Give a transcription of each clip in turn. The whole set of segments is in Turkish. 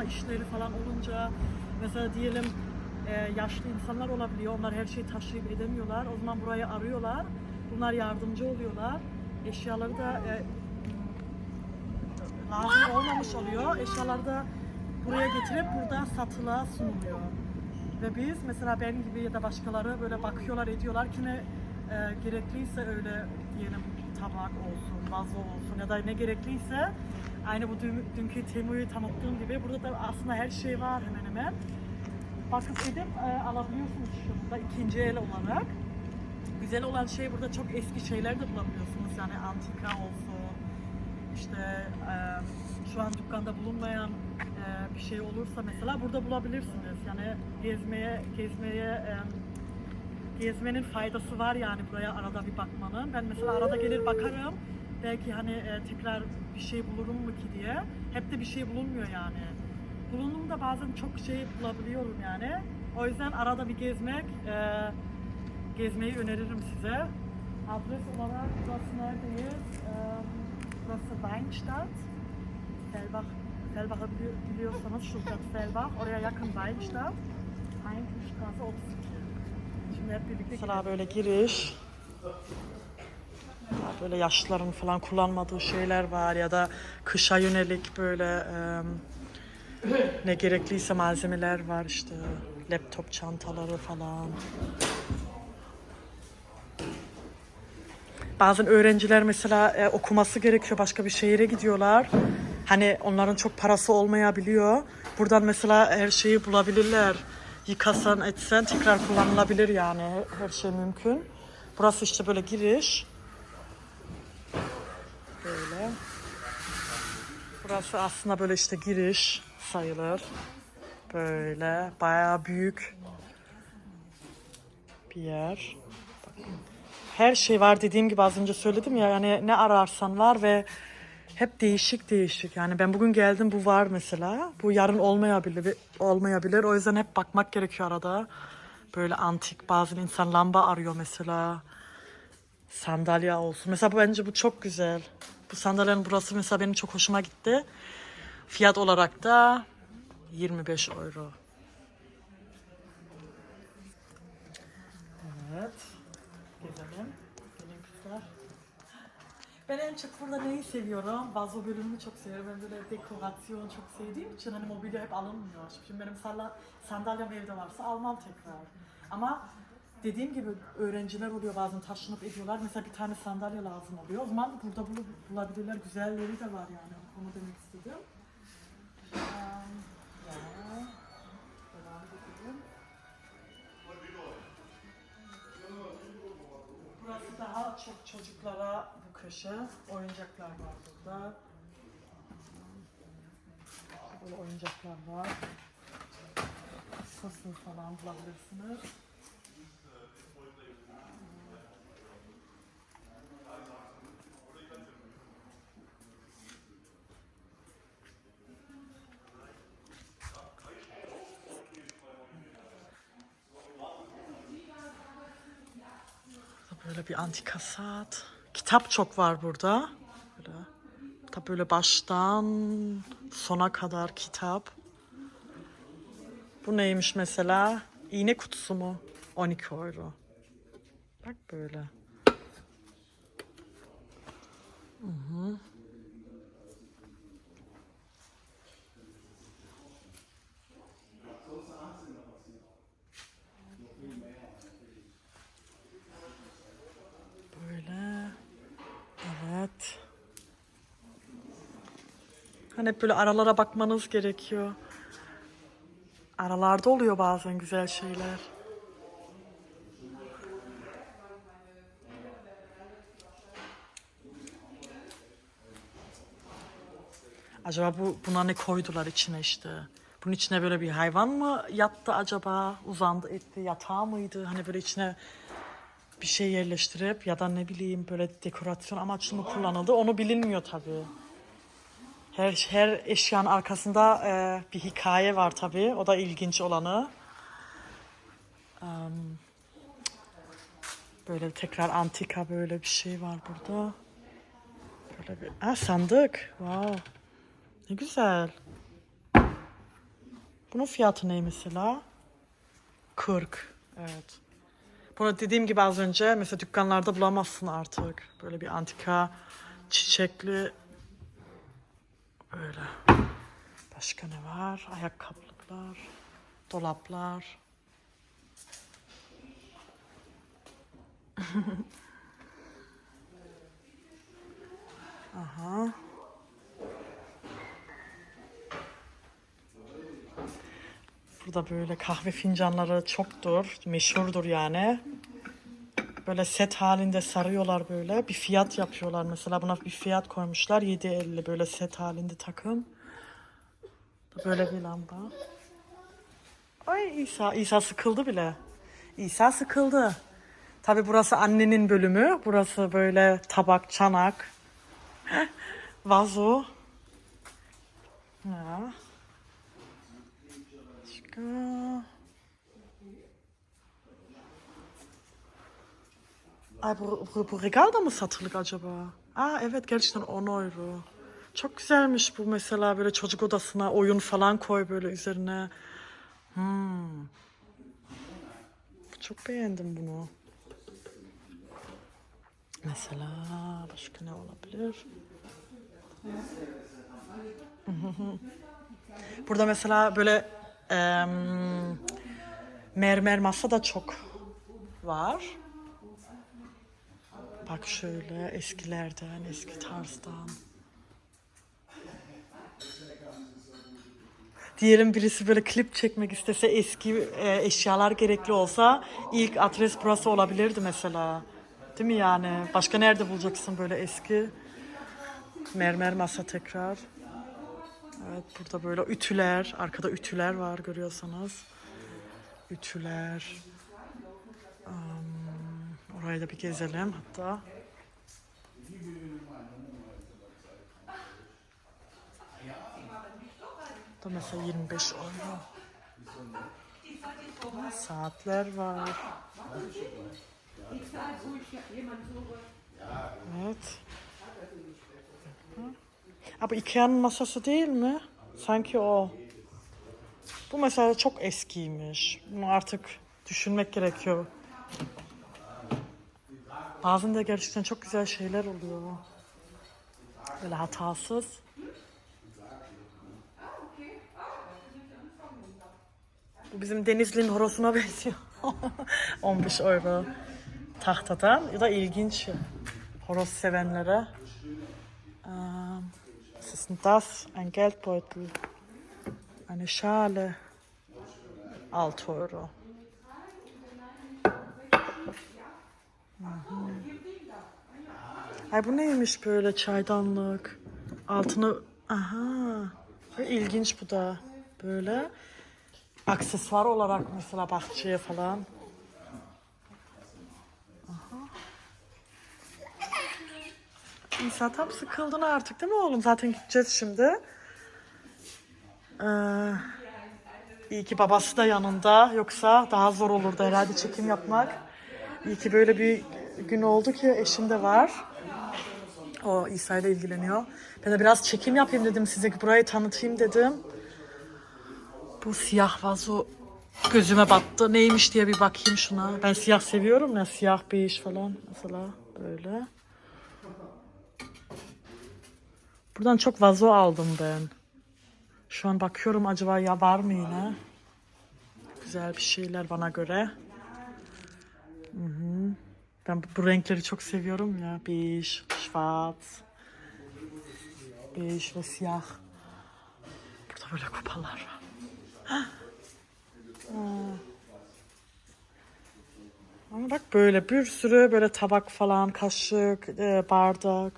taşınma işleri falan olunca mesela diyelim e, yaşlı insanlar olabiliyor. Onlar her şeyi taşıyıp edemiyorlar. O zaman burayı arıyorlar. Bunlar yardımcı oluyorlar. Eşyaları da e, lazım olmamış oluyor. Eşyaları da buraya getirip burada satılığa sunuluyor. Ve biz mesela ben gibi ya da başkaları böyle bakıyorlar ediyorlar ki ne e, gerekliyse öyle diyelim tabak olsun, vazo olsun ya da ne gerekliyse aynı bu dün, dünkü Temu'yu tanıttığım gibi burada da aslında her şey var hemen hemen. Bakıp gidip e, alabiliyorsunuz şurada ikinci el olarak. Güzel olan şey burada çok eski şeyler de bulabiliyorsunuz yani antika olsun, işte e, şu an dükkanda bulunmayan e, bir şey olursa mesela burada bulabilirsiniz. Yani gezmeye gezmeye e, gezmenin faydası var yani buraya arada bir bakmanın. Ben mesela arada gelir bakarım. Belki hani e, tekrar bir şey bulurum mu ki diye. Hep de bir şey bulunmuyor yani. Bulunduğumda bazen çok şey bulabiliyorum yani. O yüzden arada bir gezmek, e, gezmeyi öneririm size. Adres olarak burası neredeyiz? E, burası Weinstadt. Selbach, Selbach'ı bili- biliyorsanız Stuttgart Selbach. Oraya yakın Weinstadt. Heinkelstraße 32. Şimdi hep birlikte Mesela böyle giriş. Böyle yaşlıların falan kullanmadığı şeyler var ya da kışa yönelik böyle ne gerekliyse malzemeler var işte laptop çantaları falan. Bazen öğrenciler mesela e, okuması gerekiyor başka bir şehire gidiyorlar. Hani onların çok parası olmayabiliyor. Buradan mesela her şeyi bulabilirler. Yıkasan etsen tekrar kullanılabilir yani her, şey mümkün. Burası işte böyle giriş. Böyle. Burası aslında böyle işte giriş sayılır. Böyle bayağı büyük bir yer. Her şey var dediğim gibi az önce söyledim ya yani ne ararsan var ve hep değişik değişik. Yani ben bugün geldim bu var mesela. Bu yarın olmayabilir olmayabilir. O yüzden hep bakmak gerekiyor arada. Böyle antik bazen insan lamba arıyor mesela. Sandalye olsun. Mesela bence bu çok güzel. Bu sandalyenin burası mesela benim çok hoşuma gitti. Fiyat olarak da 25 euro. Evet. Gezelim. Gelin kızlar. Ben en çok burada neyi seviyorum? Vazo bölümünü çok seviyorum. Ben böyle dekorasyon çok sevdiğim için hani mobilya hep alınmıyor. Şimdi benim sandalyem evde varsa almam tekrar. Ama dediğim gibi öğrenciler oluyor bazen taşınıp ediyorlar. Mesela bir tane sandalye lazım oluyor. O zaman burada bul bulabilirler. Güzelleri de var yani. Onu demek istedim. Burası daha çok çocuklara köşe. Oyuncaklar var burada. Böyle oyuncaklar var. Fısıl falan bulabilirsiniz. Böyle bir antika saat. Kitap çok var burada. Böyle, tabii böyle baştan sona kadar kitap. Bu neymiş mesela? İğne kutusu mu? 12 euro. Bak böyle. Böyle. Evet. Hani hep böyle aralara bakmanız gerekiyor. Aralarda oluyor bazen güzel şeyler. Acaba bu buna ne koydular içine işte? Bunun içine böyle bir hayvan mı yattı acaba? Uzandı etti yatağı mıydı? Hani böyle içine bir şey yerleştirip ya da ne bileyim böyle dekorasyon amaçlı mı kullanıldı onu bilinmiyor tabii. Her, her eşyanın arkasında e, bir hikaye var tabii. O da ilginç olanı. Em, böyle tekrar antika böyle bir şey var burada. Böyle bir... Ha sandık. Wow. Ne güzel. Bunun fiyatı ne mesela? 40. Evet. Bunu dediğim gibi az önce mesela dükkanlarda bulamazsın artık. Böyle bir antika çiçekli böyle. Başka ne var? Ayakkabılıklar, dolaplar. Aha. Burada böyle kahve fincanları çoktur, meşhurdur yani. Böyle set halinde sarıyorlar böyle. Bir fiyat yapıyorlar mesela buna bir fiyat koymuşlar 7.50 böyle set halinde takım. Böyle bir lamba. Ay İsa, İsa sıkıldı bile. İsa sıkıldı. Tabi burası annenin bölümü. Burası böyle tabak, çanak, vazo. Ya. Başka. Ay bu, bu, bu regal da mı satılık acaba? Aa evet gerçekten 10 euro. Çok güzelmiş bu mesela böyle çocuk odasına oyun falan koy böyle üzerine. Hmm. Çok beğendim bunu. Mesela başka ne olabilir? Burada mesela böyle em, mermer masa da çok var. Bak şöyle eskilerden, eski tarzdan. Diyelim birisi böyle klip çekmek istese eski e, eşyalar gerekli olsa ilk adres burası olabilirdi mesela. Değil mi yani? Başka nerede bulacaksın böyle eski mermer masa tekrar? Evet burada böyle ütüler, arkada ütüler var görüyorsanız. Ütüler. Da bir gezelim hatta. Da mesela 25 euro. Saatler var. Evet. Ama Ikea'nın masası değil mi? Sanki o. Bu mesela çok eskiymiş. Bunu artık düşünmek gerekiyor. Bazen de gerçekten çok güzel şeyler oluyor. Böyle hatasız. Bu bizim Denizli'nin horosuna benziyor. 15 euro tahtadan. Ya da ilginç horoz sevenlere. Ähm, was ist denn das? Ein Geldbeutel. Eine Schale. 6 Euro. Ay bu neymiş böyle çaydanlık? Altını aha. İlginç bu da. Böyle aksesuar olarak mesela bahçeye falan. İsa tam sıkıldın artık değil mi oğlum? Zaten gideceğiz şimdi. Ee, iyi ki babası da yanında. Yoksa daha zor olurdu herhalde çekim yapmak. İyi ki böyle bir gün oldu ki eşim de var. O İsa ile ilgileniyor. Ben de biraz çekim yapayım dedim size burayı tanıtayım dedim. Bu siyah vazo gözüme battı. Neymiş diye bir bakayım şuna. Ben siyah seviyorum ya siyah bej falan mesela böyle. Buradan çok vazo aldım ben. Şu an bakıyorum acaba ya var mı yine? Güzel bir şeyler bana göre. Hı hı. Ben bu, renkleri çok seviyorum ya. Beige, schwarz. Beige ve siyah. Burada böyle kupalar var. Ama bak böyle bir sürü böyle tabak falan, kaşık, e, bardak.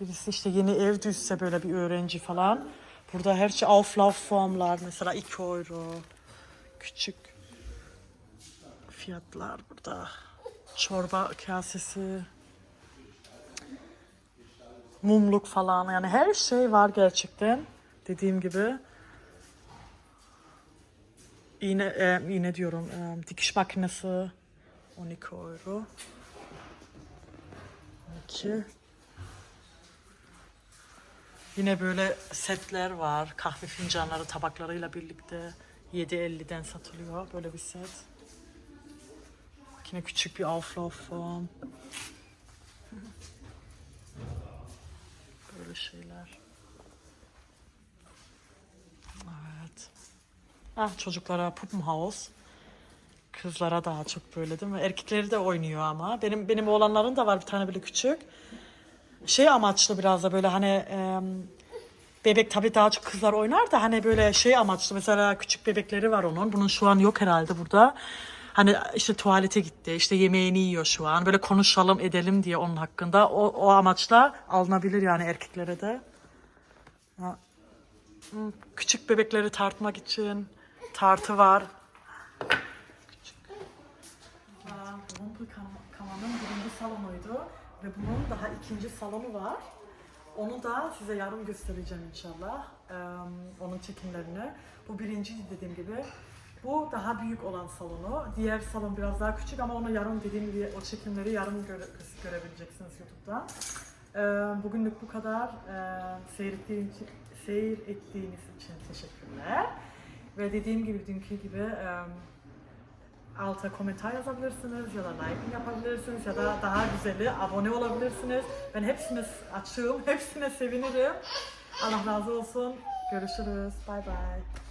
Birisi işte yeni ev düşse böyle bir öğrenci falan. Burada her şey auflauf formlar mesela 2 euro. Küçük fiyatlar burada. Çorba kasesi. Mumluk falan yani her şey var gerçekten. Dediğim gibi. İğne, e, iğne diyorum. E, dikiş makinesi 12 euro. 2 Yine böyle setler var. Kahve fincanları tabaklarıyla birlikte. 7.50'den satılıyor böyle bir set. Yine küçük bir Auflaufform. Böyle şeyler. Evet. Ah çocuklara Puppenhaus. Kızlara daha çok böyle değil mi? Erkekleri de oynuyor ama. Benim benim oğlanların da var bir tane böyle küçük. Şey amaçlı biraz da böyle hani em, bebek tabii daha çok kızlar oynar da hani böyle şey amaçlı mesela küçük bebekleri var onun. Bunun şu an yok herhalde burada. Hani işte tuvalete gitti, işte yemeğini yiyor şu an. Böyle konuşalım edelim diye onun hakkında. O, o amaçla alınabilir yani erkeklere de. Küçük bebekleri tartmak için tartı var. Rumpelkammer'ın birinci salonuydu ve bunun daha ikinci salonu var. Onu da size yarın göstereceğim inşallah. Ee, onun çekimlerini. Bu birinci dediğim gibi. Bu daha büyük olan salonu. Diğer salon biraz daha küçük ama onu yarın dediğim gibi o çekimleri yarın göre, görebileceksiniz YouTube'da. Ee, bugünlük bu kadar. Ee, seyir ettiğiniz için teşekkürler. Ve dediğim gibi dünkü gibi em, alta komentar yazabilirsiniz ya da like yapabilirsiniz ya da daha güzeli abone olabilirsiniz. Ben hepsini açığım, hepsine sevinirim. Allah razı olsun. Görüşürüz. Bye bye.